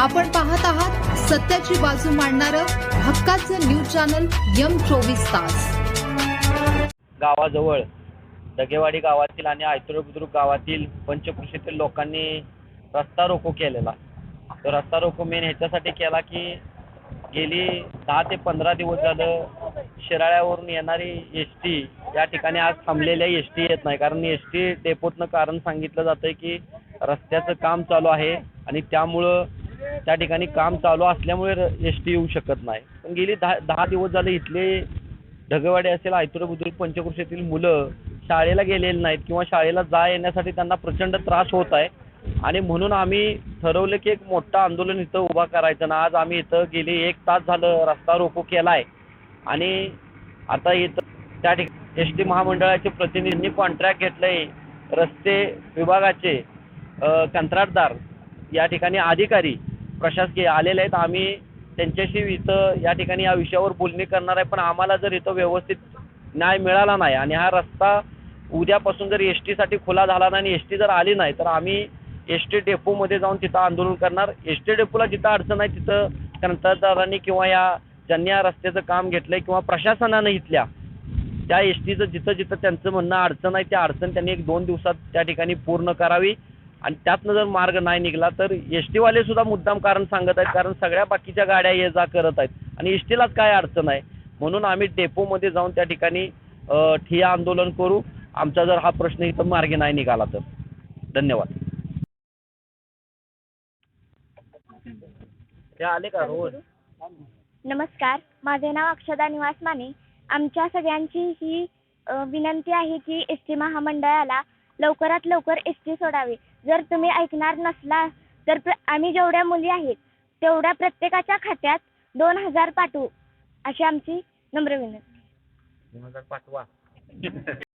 आपण पाहत आहात सत्याची बाजू मांडणारं हक्काचं न्यूज चॅनल यम चोवीस तास. गावाजवळ दगेवाडी गावातील आणि आयतुर बुद्रुक गावातील पंचकृषीतील लोकांनी रस्ता रोको केलेला. तो रस्ता रोको मेन ह्याच्यासाठी केला की गेली दहा ते पंधरा दिवस झालं शिराळ्यावरून येणारी एस टी या ठिकाणी आज थांबलेल्या एस टी येत नाही. कारण एस टी डेपोतनं कारण सांगितलं जातं की रस्त्याचं काम चालू आहे आणि त्यामुळं त्या ठिकाणी काम चालू असल्यामुळे एस टी येऊ शकत नाही. पण गेली दहा दहा दिवस झाले इथले ढगेवाडी असेल आयतुर बुद्रुक पंचकृषीतील मुलं शाळेला गेलेली नाहीत किंवा शाळेला जा येण्यासाठी त्यांना प्रचंड त्रास होत आहे. आणि म्हणून आम्ही ठरवलं की एक मोठं आंदोलन इथं उभा करायचं ना आज आम्ही इथं गेली एक तास झालं रस्ता रोको केला आहे आणि आता इथं त्या ठिकाणी एस टी महामंडळाचे प्रतिनिधींनी कॉन्ट्रॅक्ट घेतलं आहे रस्ते विभागाचे कंत्राटदार या ठिकाणी अधिकारी प्रशासकीय आलेले आहेत. आम्ही त्यांच्याशी इथं या ठिकाणी या विषयावर बोलणी करणार आहे. पण आम्हाला जर इथं व्यवस्थित न्याय मिळाला नाही आणि हा रस्ता उद्यापासून जर एस टीसाठी खुला झाला नाही आणि एस टी जर आली नाही तर आम्ही एस टी डेपोमध्ये जाऊन तिथं आंदोलन करणार. एस टी डेपोला जिथं अडचण आहे तिथं कंत्राटदारांनी किंवा या ज्यांनी या रस्त्याचं काम घेतलं आहे किंवा प्रशासनानं इथल्या त्या एस टीचं जिथं जिथं त्यांचं म्हणणं अडचण आहे त्या अडचण त्यांनी एक दोन दिवसात त्या ठिकाणी पूर्ण करावी. आणि त्यातनं जर मार्ग नाही निघाला तर एस टीवाले सुद्धा मुद्दाम कारण सांगत आहेत कारण सगळ्या बाकीच्या गाड्या ये जा करत आहेत. आणि एस टीलाच काय अडचण आहे? म्हणून आम्ही डेपोमध्ये जाऊन त्या ठिकाणी अ, ठिय्या आंदोलन करू. आमचा जर हा प्रश्न इथं मार्गी नाही निघाला तर. धन्यवाद. आले का नमस्कार. माझे नाव अक्षदा निवास माने आमच्या सगळ्यांची ही विनंती आहे की एस टी महामंडळाला लवकरात लवकर एस टी सोडावी. जर तुम्ही ऐकणार नसला तर आम्ही जेवढ्या मुली आहेत तेवढ्या प्रत्येकाच्या खात्यात दोन हजार पाठवू. अशी आमची नम्र विनंती. पाठवा.